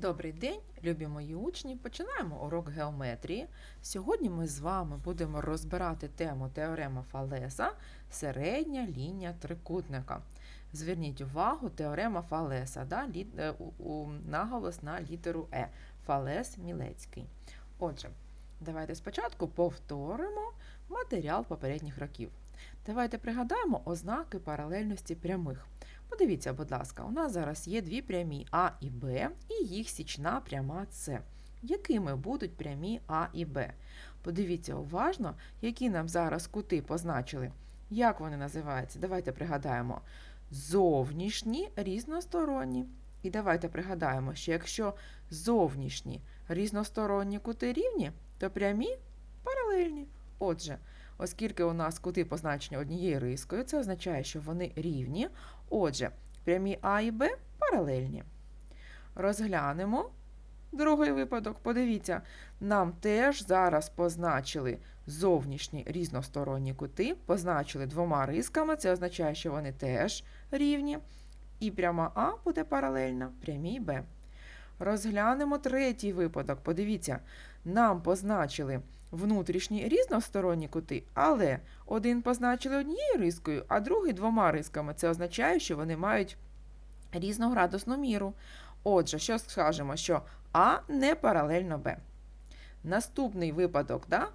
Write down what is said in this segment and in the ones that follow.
Добрий день, любі мої учні. Починаємо урок геометрії. Сьогодні ми з вами будемо розбирати тему теорема Фалеса середня лінія трикутника. Зверніть увагу, теорема Фалеса, да, лі, е, наголос на літеру Е. Фалес Мілецький. Отже, давайте спочатку повторимо матеріал попередніх років. Давайте пригадаємо ознаки паралельності прямих. Подивіться, будь ласка, у нас зараз є дві прямі А і Б, і їх січна пряма С. Якими будуть прямі А і Б? Подивіться уважно, які нам зараз кути позначили. Як вони називаються? Давайте пригадаємо. Зовнішні різносторонні. І давайте пригадаємо, що якщо зовнішні різносторонні кути рівні, то прямі паралельні. Отже, оскільки у нас кути позначені однією рискою, це означає, що вони рівні. Отже, прямі А і Б паралельні. Розглянемо другий випадок. Подивіться, нам теж зараз позначили зовнішні різносторонні кути, позначили двома рисками, це означає, що вони теж рівні. І пряма А буде паралельна прямій Б. Розглянемо третій випадок. Подивіться, нам позначили внутрішні різносторонні кути, але один позначили однією рискою, а другий двома рисками. Це означає, що вони мають різноградусну міру. Отже, що скажемо, що А не паралельно Б. Наступний випадок, да?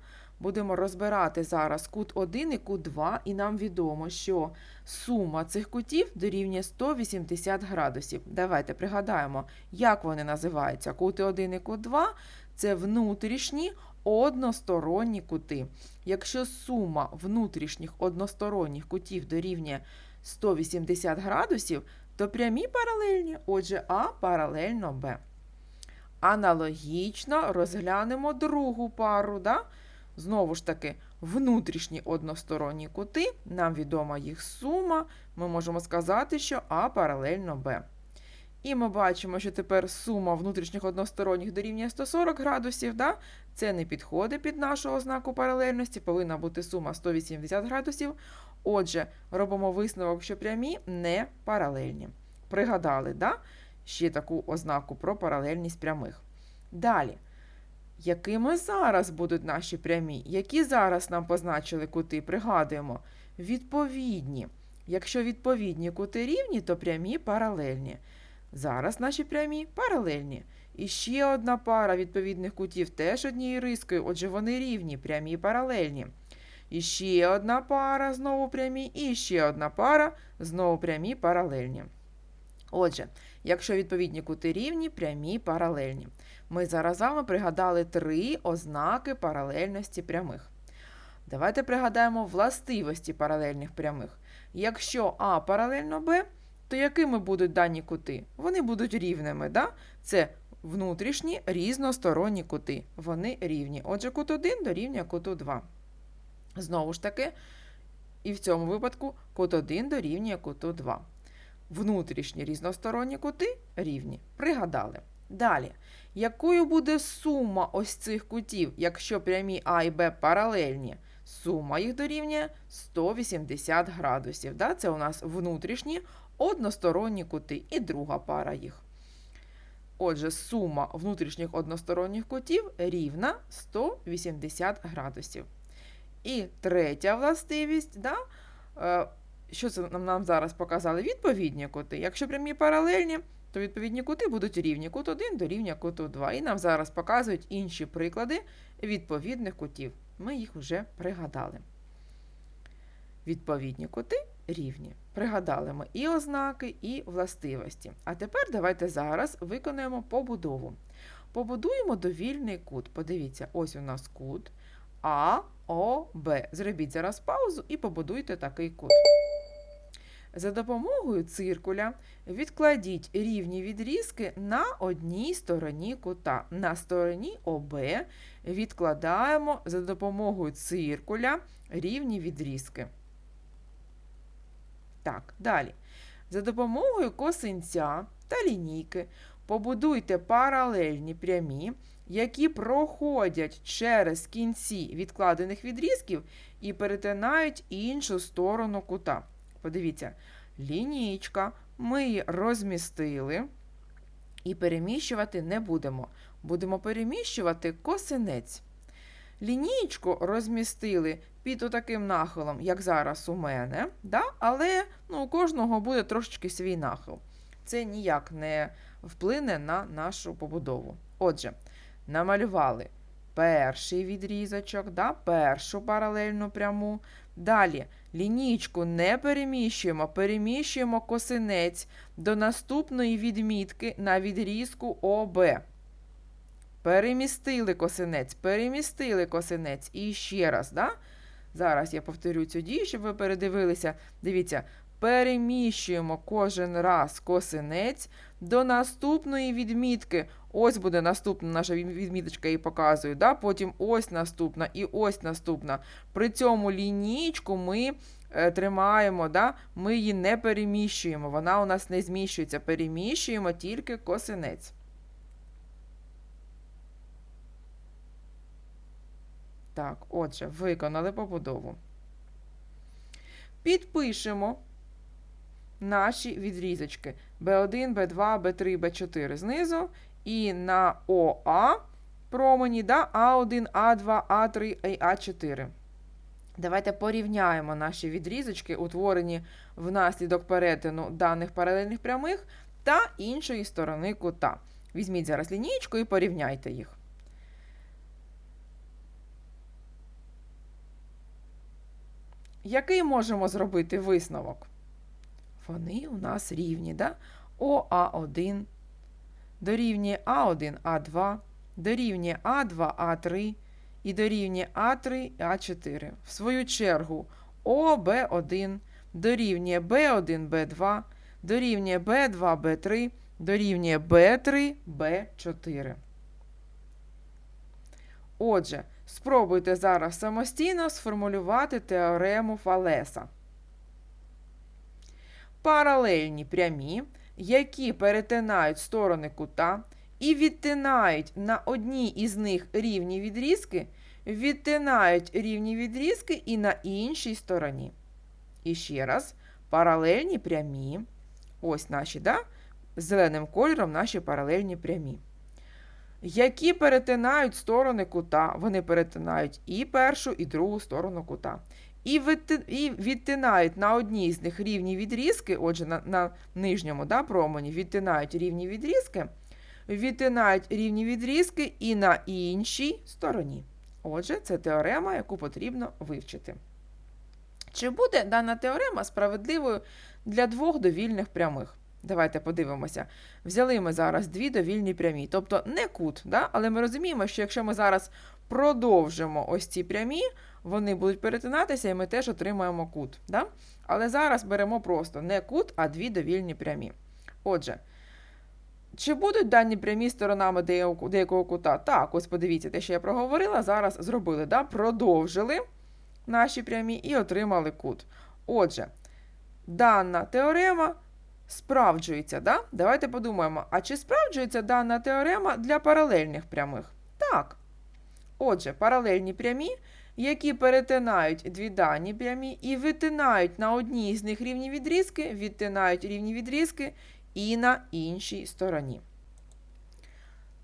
будемо розбирати зараз кут 1 і кут 2, і нам відомо, що сума цих кутів дорівнює 180 градусів. Давайте пригадаємо, як вони називаються. Кути 1 і кут 2 це внутрішні односторонні кути. Якщо сума внутрішніх односторонніх кутів дорівнює 180 градусів, то прямі паралельні, отже, А паралельно Б. Аналогічно розглянемо другу пару. Да? Знову ж таки, внутрішні односторонні кути, нам відома їх сума, ми можемо сказати, що А паралельно Б. І ми бачимо, що тепер сума внутрішніх односторонніх дорівнює 140 градусів. Да? Це не підходить під нашу ознаку паралельності, повинна бути сума 180 градусів. Отже, робимо висновок, що прямі не паралельні. Пригадали, да? ще таку ознаку про паралельність прямих. Далі. Якими зараз будуть наші прямі? Які зараз нам позначили кути? Пригадуємо. Відповідні. Якщо відповідні кути рівні, то прямі паралельні. Зараз наші прямі паралельні. І ще одна пара відповідних кутів теж однією рискою, отже, вони рівні, прямі паралельні. І ще одна пара знову прямі, і ще одна пара знову прямі паралельні. Отже, якщо відповідні кути рівні, прямі паралельні. Ми зараз вами пригадали три ознаки паралельності прямих. Давайте пригадаємо властивості паралельних прямих. Якщо А паралельно Б, то якими будуть дані кути? Вони будуть рівними. Да? Це внутрішні різносторонні кути. Вони рівні. Отже, кут 1 дорівнює куту 2. Знову ж таки, і в цьому випадку кут 1 дорівнює куту 2. Внутрішні різносторонні кути рівні. Пригадали. Далі, якою буде сума ось цих кутів, якщо прямі А і Б паралельні? Сума їх дорівнює 180 градусів. Да? Це у нас внутрішні односторонні кути і друга пара їх. Отже, сума внутрішніх односторонніх кутів рівна 180 градусів. І третя властивість, да? е, що це нам, зараз показали? Відповідні кути. Якщо прямі паралельні, то відповідні кути будуть рівні. Кут 1 дорівнює куту 2. І нам зараз показують інші приклади відповідних кутів. Ми їх вже пригадали. Відповідні кути рівні. Пригадали ми і ознаки, і властивості. А тепер давайте зараз виконаємо побудову. Побудуємо довільний кут. Подивіться, ось у нас кут А, О, Б. Зробіть зараз паузу і побудуйте такий кут. За допомогою циркуля відкладіть рівні відрізки на одній стороні кута. На стороні ОБ відкладаємо за допомогою циркуля рівні відрізки. Так, далі. За допомогою косинця та лінійки побудуйте паралельні прямі, які проходять через кінці відкладених відрізків і перетинають іншу сторону кута. Подивіться, лінійка, ми її розмістили. І переміщувати не будемо. Будемо переміщувати косинець. Лінійку розмістили під отаким нахилом, як зараз у мене, да? але ну, у кожного буде трошечки свій нахил. Це ніяк не вплине на нашу побудову. Отже, намалювали перший відрізочок, да? першу паралельну пряму. Далі лінійку не переміщуємо, переміщуємо косинець до наступної відмітки на відрізку ОБ. Перемістили косинець, перемістили косинець. І ще раз, да? Зараз я повторю цю дію, щоб ви передивилися. Дивіться, переміщуємо кожен раз косинець до наступної відмітки. Ось буде наступна наша відміточка і показую. Да? Потім ось наступна і ось наступна. При цьому лінійку ми е, тримаємо, да? ми її не переміщуємо. Вона у нас не зміщується. Переміщуємо тільки косинець. Так, отже, виконали побудову. Підпишемо наші відрізочки B1, B2, B3, B4 знизу. І на ОА промені да, А1, А2, А3 і А4. Давайте порівняємо наші відрізочки, утворені внаслідок перетину даних паралельних прямих та іншої сторони кута. Візьміть зараз лінійку і порівняйте їх. Який можемо зробити висновок? Вони у нас рівні, да? ОА1 дорівнює А1, А2, дорівнює А2, А3 і дорівнює А3, А4. В свою чергу ОБ1 дорівнює Б1, Б2, дорівнює Б2, Б3, дорівнює Б3, Б4. Отже, спробуйте зараз самостійно сформулювати теорему Фалеса. Паралельні прямі, які перетинають сторони кута і відтинають на одній із них рівні відрізки, відтинають рівні відрізки і на іншій стороні. І ще раз, паралельні прямі, ось наші, да? зеленим кольором наші паралельні прямі які перетинають сторони кута. Вони перетинають і першу, і другу сторону кута. І, відти- і відтинають на одній з них рівні відрізки, отже, на, на нижньому да, промені відтинають рівні відрізки, відтинають рівні відрізки і на іншій стороні. Отже, це теорема, яку потрібно вивчити. Чи буде дана теорема справедливою для двох довільних прямих? Давайте подивимося. Взяли ми зараз дві довільні прямі, тобто не кут, да? але ми розуміємо, що якщо ми зараз продовжимо ось ці прямі, вони будуть перетинатися, і ми теж отримаємо кут. Да? Але зараз беремо просто не кут, а дві довільні прямі. Отже, чи будуть дані прямі сторонами деякого, кута? Так, ось подивіться, те, що я проговорила, зараз зробили. Да? Продовжили наші прямі і отримали кут. Отже, дана теорема справджується. Да? Давайте подумаємо, а чи справджується дана теорема для паралельних прямих? Так. Отже, паралельні прямі, які перетинають дві дані прямі і витинають на одній з них рівні відрізки, відтинають рівні відрізки і на іншій стороні.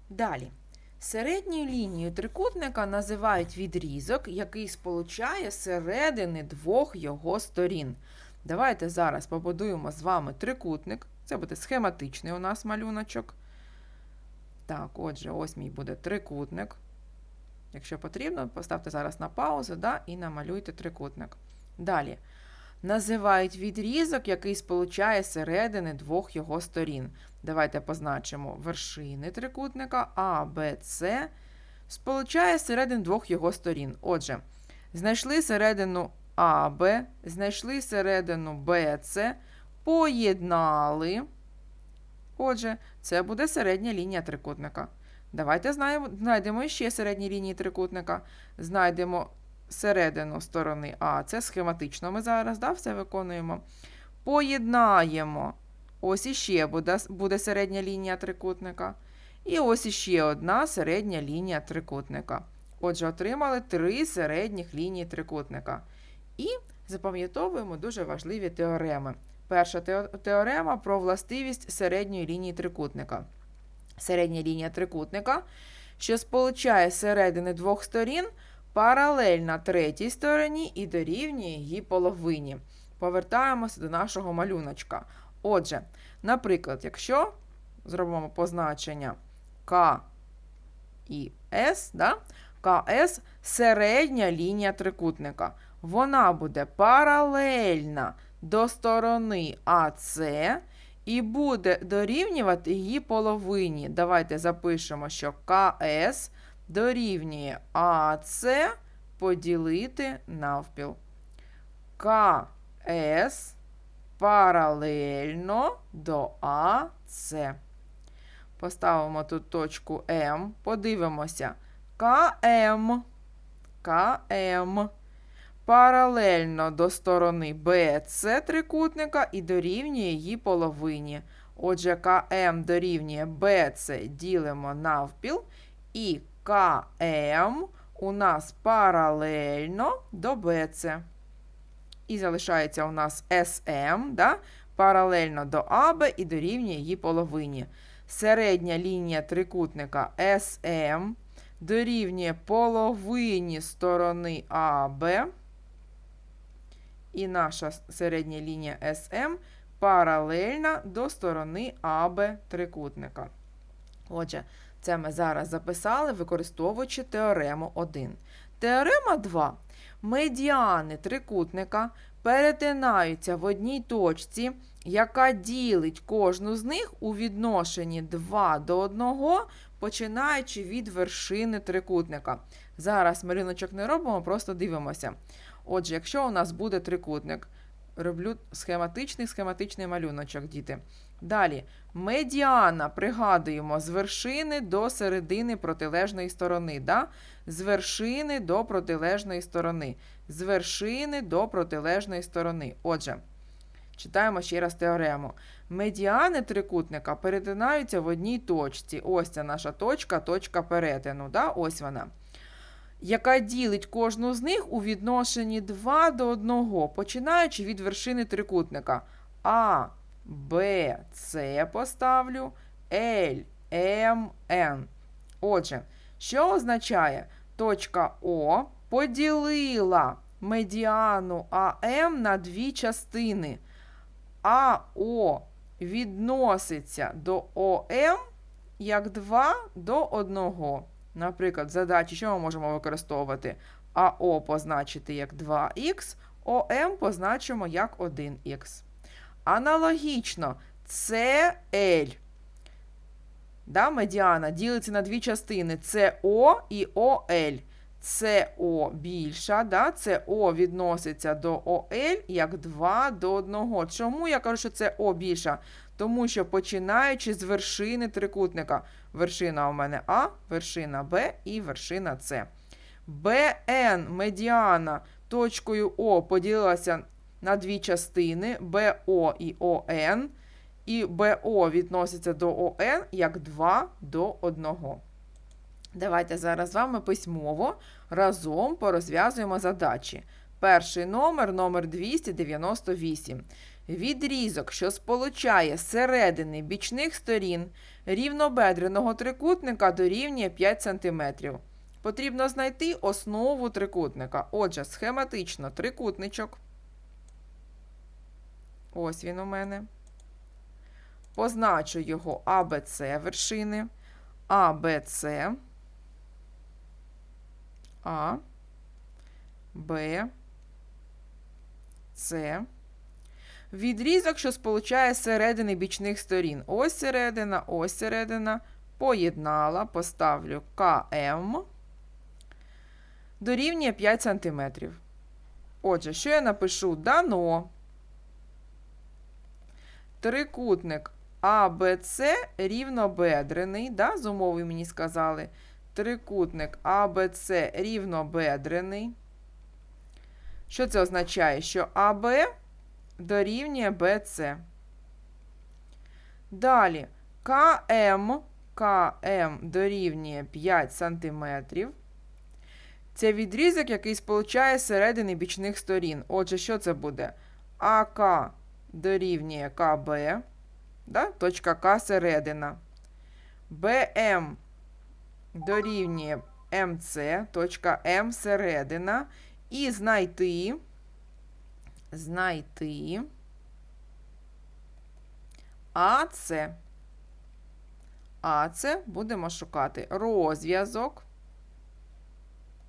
Далі. Середньою лінією трикутника називають відрізок, який сполучає середини двох його сторін. Давайте зараз побудуємо з вами трикутник. Це буде схематичний у нас малюночок. Так, отже, ось мій буде трикутник. Якщо потрібно, поставте зараз на паузу да, і намалюйте трикутник. Далі. Називають відрізок, який сполучає середини двох його сторін. Давайте позначимо вершини трикутника А, Б, С. Сполучає середини двох його сторін. Отже, знайшли середину а, Б, знайшли середину Б, С, поєднали. Отже, це буде середня лінія трикутника. Давайте знайдемо ще середні лінії трикутника. Знайдемо середину сторони А. Це схематично. Ми зараз да, все виконуємо. Поєднаємо. Ось іще буде, буде середня лінія трикутника. І ось іще одна середня лінія трикутника. Отже, отримали три середніх лінії трикутника. І запам'ятовуємо дуже важливі теореми. Перша теорема про властивість середньої лінії трикутника. середня лінія трикутника, що сполучає середини двох сторін, паралельна третій стороні і дорівнює її половині. Повертаємося до нашого малюночка. Отже, наприклад, якщо зробимо позначення К і С, да? КС середня лінія трикутника. Вона буде паралельна до сторони АС і буде дорівнювати її половині. Давайте запишемо, що КС дорівнює АС поділити навпіл. КС паралельно до АС. Поставимо тут точку М, подивимося. КМ. КМ. Паралельно до сторони BC трикутника і дорівнює її половині. Отже, КМ дорівнює BC ділимо навпіл, і КМ у нас паралельно до BC. І залишається у нас СМ, да? паралельно до АБ і дорівнює її половині. Середня лінія трикутника СМ дорівнює половині сторони АБ. І наша середня лінія СМ паралельна до сторони АБ трикутника. Отже, це ми зараз записали, використовуючи теорему 1. Теорема 2. Медіани трикутника перетинаються в одній точці, яка ділить кожну з них у відношенні 2 до 1, починаючи від вершини трикутника. Зараз малюночок не робимо, просто дивимося. Отже, якщо у нас буде трикутник, роблю схематичний схематичний малюночок, діти. Далі, медіана пригадуємо з вершини до середини протилежної сторони. Да? З вершини до протилежної сторони. З вершини до протилежної сторони. Отже, читаємо ще раз теорему. Медіани трикутника перетинаються в одній точці. Ось ця наша точка, точка перетину. Да? Ось вона яка ділить кожну з них у відношенні 2 до 1, починаючи від вершини трикутника. А, Б, С поставлю, Л, М, Н. Отже, що означає точка О поділила медіану АМ на дві частини. АО відноситься до ОМ як 2 до 1. Наприклад, в задачі, що ми можемо використовувати? АО позначити як 2х, ОМ позначимо як 1х. Аналогічно, CL. Да, медіана ділиться на дві частини СО і ОЛ. СО більша, да, СО відноситься до ОЛ як 2 до 1. Чому я кажу, що це О більша? Тому що починаючи з вершини трикутника. Вершина у мене А, вершина Б і вершина С. БН медіана точкою О поділилася на дві частини БО і ОН. І БО відноситься до ОН як 2 до 1. Давайте зараз з вами письмово разом порозв'язуємо задачі. Перший номер номер 298. Відрізок, що сполучає середини бічних сторін рівнобедреного трикутника дорівнює 5 см. Потрібно знайти основу трикутника. Отже, схематично трикутничок. Ось він у мене. Позначу його АБЦ вершини. АБЦ. А, Б, С. Відрізок, що сполучає середини бічних сторін. Ось середина, ось середина. Поєднала, поставлю КМ. Дорівнює 5 см. Отже, що я напишу? Дано. Трикутник АБЦ рівнобедрений. Да, з умови мені сказали. Трикутник АБЦ рівнобедрений. Що це означає? Що АБ дорівнює BC. Далі КМ, КМ дорівнює 5 см. Це відрізок, який сполучає середини бічних сторін. Отже, що це буде? АК дорівнює КБ, да? точка К середина. БМ дорівнює МЦ, точка М середина, і знайти, знайти АЦ. АЦ будемо шукати розв'язок,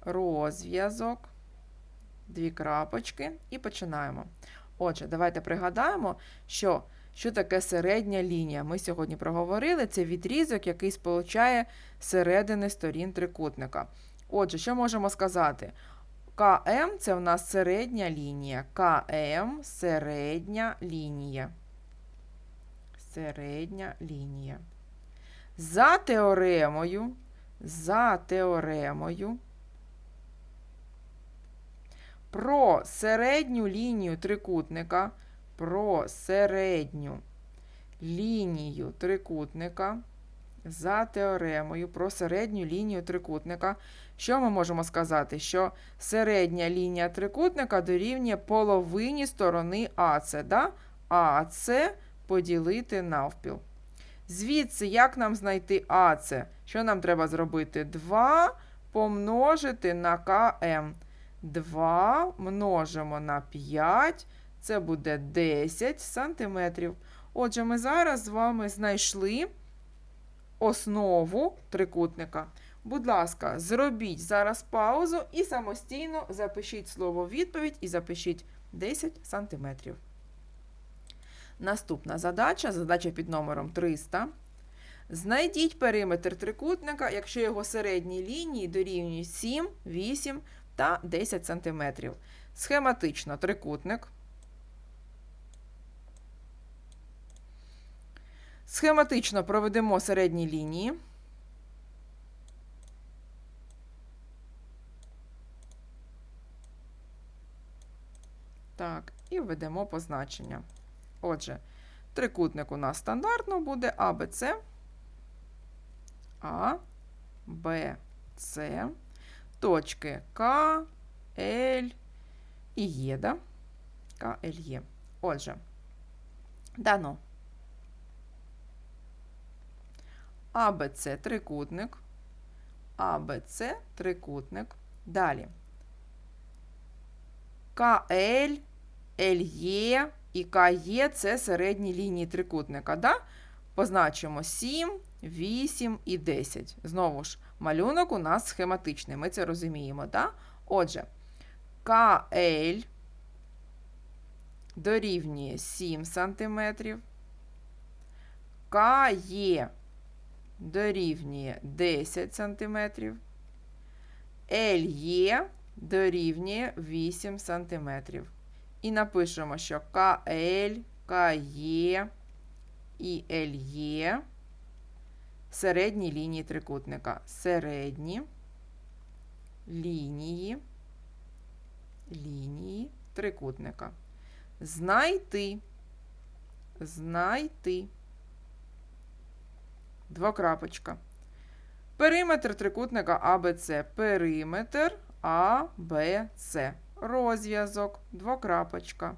розв'язок, дві крапочки і починаємо. Отже, давайте пригадаємо, що що таке середня лінія? Ми сьогодні проговорили це відрізок, який сполучає середини сторін трикутника. Отже, що можемо сказати? КМ це у нас середня лінія. КМ середня лінія. Середня лінія. За теоремою, за теоремою про середню лінію трикутника про середню лінію трикутника за теоремою про середню лінію трикутника. Що ми можемо сказати? Що середня лінія трикутника дорівнює половині сторони АЦ. Да? АЦ поділити навпіл. Звідси, як нам знайти АЦ? Що нам треба зробити? 2 помножити на КМ. 2 множимо на 5 це буде 10 сантиметрів. Отже, ми зараз з вами знайшли основу трикутника. Будь ласка, зробіть зараз паузу і самостійно запишіть слово відповідь і запишіть 10 сантиметрів. Наступна задача задача під номером 300. Знайдіть периметр трикутника, якщо його середні лінії дорівнюють 7, 8 та 10 см. Схематично трикутник. Схематично проведемо середні лінії. Так, і введемо позначення. Отже, трикутник у нас стандартно буде А, Б, С, А, Б, С, точки К, Л і Є, да? К, Л, Є. Отже, дано. АБЦ трикутник, АБЦ трикутник. Далі. КЛ, ЛЄ і КЄ це середні лінії трикутника. Да? Позначимо 7, 8 і 10. Знову ж, малюнок у нас схематичний, ми це розуміємо. Да? Отже, КЛ дорівнює 7 см, КЄ дорівнює 10 см, LE дорівнює 8 см. І напишемо, що КЛ, КЕ і LE середні лінії трикутника. Середні лінії, лінії трикутника. Знайти, знайти. Двокрапочка. Периметр трикутника АБЦ. Периметр АБЦ. Розв'язок. Двокрапочка.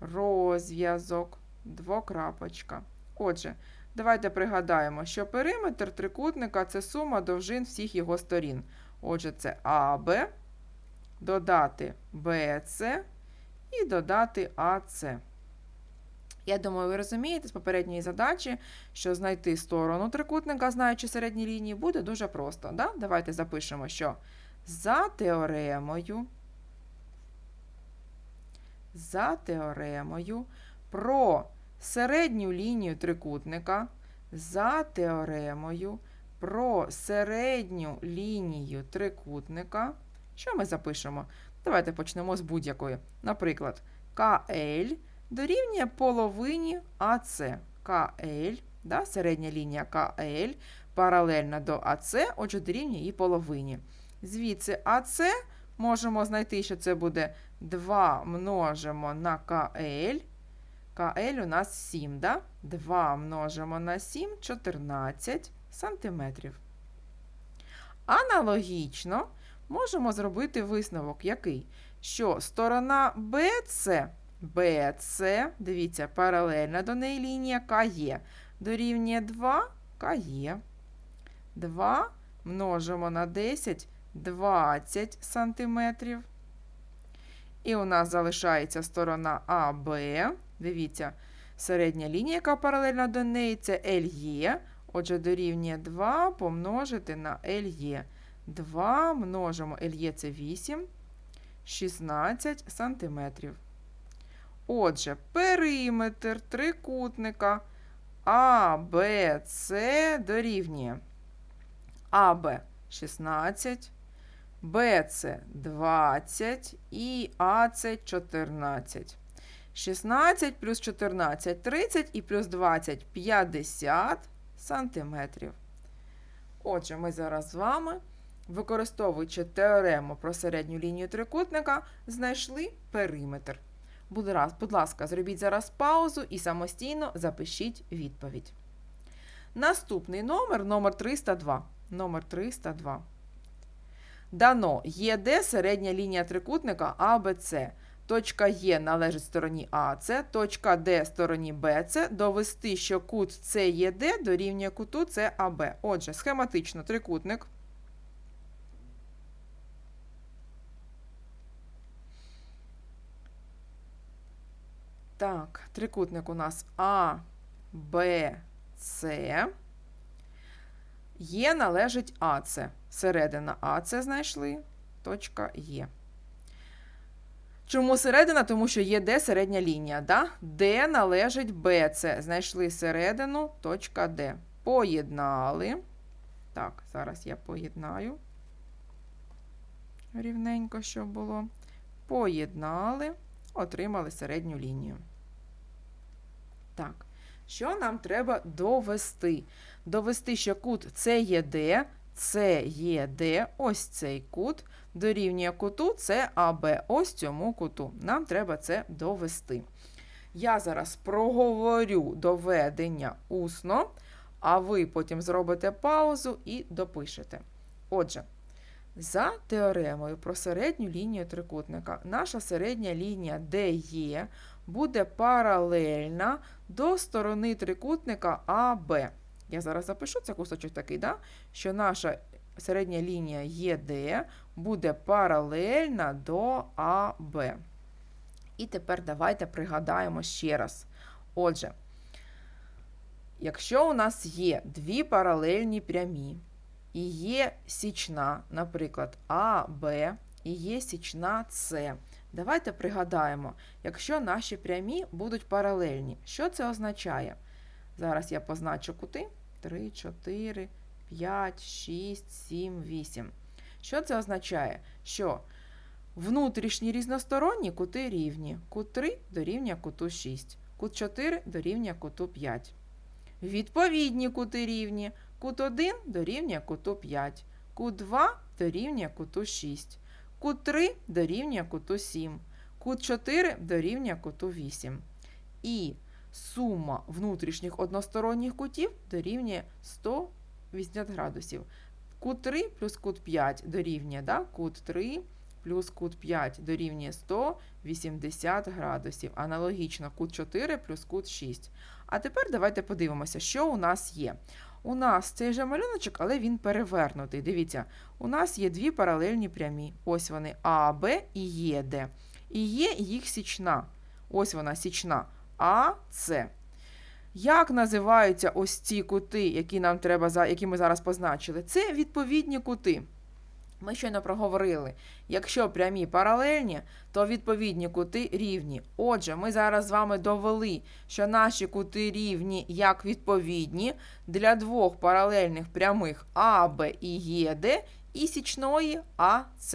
Розв'язок. Двокрапочка. Отже, давайте пригадаємо, що периметр трикутника це сума довжин всіх його сторін. Отже, це АБ, додати БЦ і додати АЦ. Я думаю, ви розумієте з попередньої задачі, що знайти сторону трикутника, знаючи середні лінії, буде дуже просто. Да? Давайте запишемо, що за теоремою, за теоремою про середню лінію трикутника, за теоремою про середню лінію трикутника. Що ми запишемо? Давайте почнемо з будь-якої. Наприклад, КЛ дорівнює половині АЦ. КЛ, да, середня лінія КЛ, паралельна до АЦ, отже, дорівнює її половині. Звідси АЦ можемо знайти, що це буде 2 множимо на КЛ. КЛ у нас 7, да? 2 множимо на 7 14 сантиметрів. Аналогічно можемо зробити висновок, який? Що сторона BC BC, дивіться, паралельна до неї лінія КЕ. Дорівнює 2 КЕ. 2 множимо на 10 20 сантиметрів. І у нас залишається сторона АБ. Дивіться, середня лінія, яка паралельна до неї, це LE. Отже, дорівнює 2 помножити на LE. 2 множимо LE це 8, 16 сантиметрів. Отже, периметр трикутника АБЦ дорівнює АБ 16, БЦ 20 і АЦ 14. 16 плюс 14 30 і плюс 20 50 сантиметрів. Отже, ми зараз з вами, використовуючи теорему про середню лінію трикутника, знайшли периметр. Будь ласка, зробіть зараз паузу і самостійно запишіть відповідь. Наступний номер номер 302. Номер 302. Дано ЄД середня лінія трикутника АБЦ. Точка Е належить стороні АЦ, точка Д стороні БЦ. Довести, що кут СЄД дорівнює куту САБ. Отже, схематично трикутник. Так, трикутник у нас А, Б, С. Є належить АЦ. Середина АЦ знайшли. Точка Є. Чому середина? Тому що є Д середня лінія. Да? Д належить БЦ. Знайшли середину, точка Д. Поєднали. Так, зараз я поєднаю. Рівненько, щоб було. Поєднали, отримали середню лінію. Так, що нам треба довести? Довести, що кут СЄД, СЄД, ось цей кут, дорівнює куту САБ, ось цьому куту. Нам треба це довести. Я зараз проговорю доведення усно, а ви потім зробите паузу і допишете. Отже, за теоремою про середню лінію трикутника, наша середня лінія DE буде паралельна до сторони трикутника АБ. Я зараз запишу це кусочок такий, да? що наша середня лінія ЄД буде паралельна до АБ. І тепер давайте пригадаємо ще раз. Отже, якщо у нас є дві паралельні прямі, і є січна, наприклад, АБ, і є січна С. Давайте пригадаємо, якщо наші прямі будуть паралельні, що це означає? Зараз я позначу кути 3, 4, 5, 6, 7, 8. Що це означає? Що внутрішні різносторонні кути рівні. Кут 3 дорівнює куту 6, кут 4 дорівнює куту 5. Відповідні кути рівні. Кут 1 дорівнює куту 5, кут 2 дорівнює куту 6, кут 3 дорівнює куту 7, кут 4 дорівнює куту 8. І сума внутрішніх односторонніх кутів дорівнює 180 градусів. Кут 3 плюс кут 5 дорівнює, да? кут 3 плюс кут 5 дорівнює 180 градусів. Аналогічно кут 4 плюс кут 6. А тепер давайте подивимося, що у нас є. У нас цей же малюночок, але він перевернутий. Дивіться, у нас є дві паралельні прямі. Ось вони А, Б і ЄД. І є їх січна. Ось вона січна А, С. Як називаються ось ці кути, які нам треба, які ми зараз позначили? Це відповідні кути. Ми щойно проговорили, якщо прямі паралельні, то відповідні кути рівні. Отже, ми зараз з вами довели, що наші кути рівні як відповідні для двох паралельних прямих АБ і ЄД і січної АС.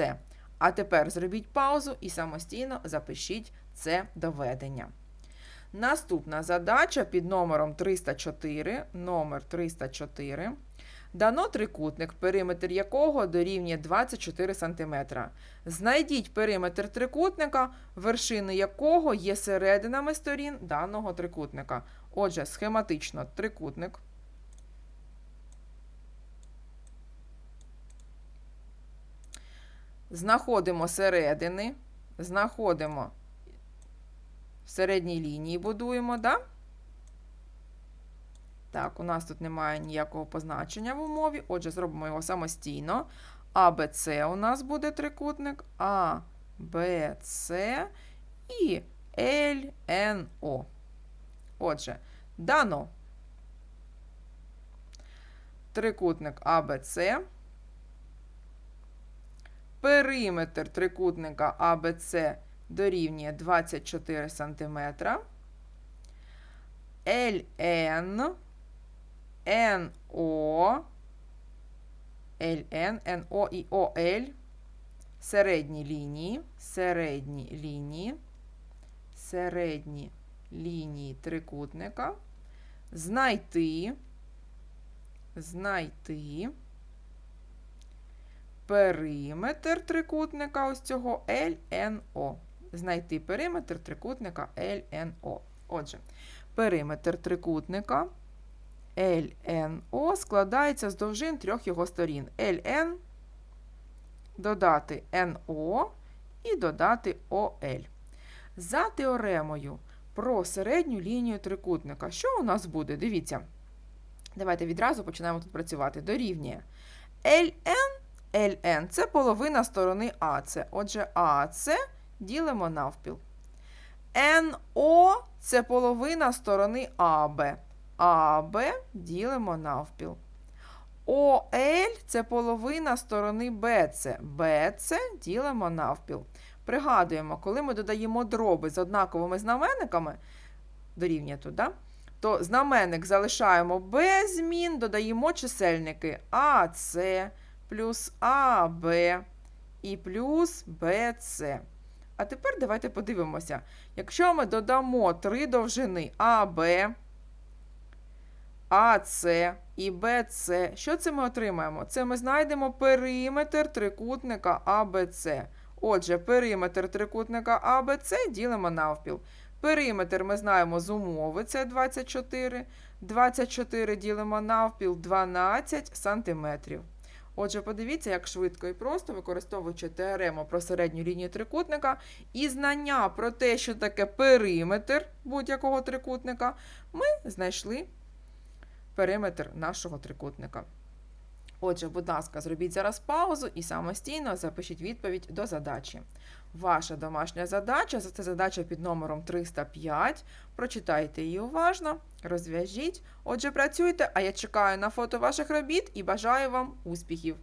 А тепер зробіть паузу і самостійно запишіть це доведення. Наступна задача під номером 304, номер 304. Дано трикутник, периметр якого дорівнює 24 см. Знайдіть периметр трикутника, вершини якого є серединами сторін даного трикутника. Отже, схематично трикутник. Знаходимо середини, знаходимо в середній лінії будуємо, да? Так, у нас тут немає ніякого позначення в умові. Отже, зробимо його самостійно. А, Б, С у нас буде трикутник. А, Б, С і Л, Н, О. Отже, дано трикутник АБЦ. Периметр трикутника АБЦ дорівнює 24 см. ЛН, НО, ЛН, НО і ОЛ середні лінії, середні лінії, середні лінії трикутника знайти, знайти периметр трикутника ось цього LNO. Знайти периметр трикутника LNO. Отже, периметр трикутника LNO складається з довжин трьох його сторін. LN, додати NO і додати OL. За теоремою про середню лінію трикутника. Що у нас буде? Дивіться. Давайте відразу починаємо тут працювати. Дорівнює LN, LN це половина сторони АЦ. Отже, АЦ ділимо навпіл. НО це половина сторони АБ. АБ ділимо навпіл. ОЛ це половина сторони БЦ. БЦ ділимо навпіл. Пригадуємо, коли ми додаємо дроби з однаковими знаменниками, дорівнює тут, да? то знаменник залишаємо без змін, додаємо чисельники АЦ плюс АБ і плюс БЦ. А тепер давайте подивимося. Якщо ми додамо три довжини АБ, АЦ і БЦ, що це ми отримаємо? Це ми знайдемо периметр трикутника АБЦ. Отже, периметр трикутника АБЦ ділимо навпіл. Периметр ми знаємо з умови, це 24. 24 ділимо навпіл 12 сантиметрів. Отже, подивіться, як швидко і просто, використовуючи теорему про середню лінію трикутника і знання про те, що таке периметр будь-якого трикутника, ми знайшли периметр нашого трикутника. Отже, будь ласка, зробіть зараз паузу і самостійно запишіть відповідь до задачі. Ваша домашня задача це задача під номером 305. Прочитайте її уважно, розв'яжіть. Отже, працюйте, а я чекаю на фото ваших робіт і бажаю вам успіхів!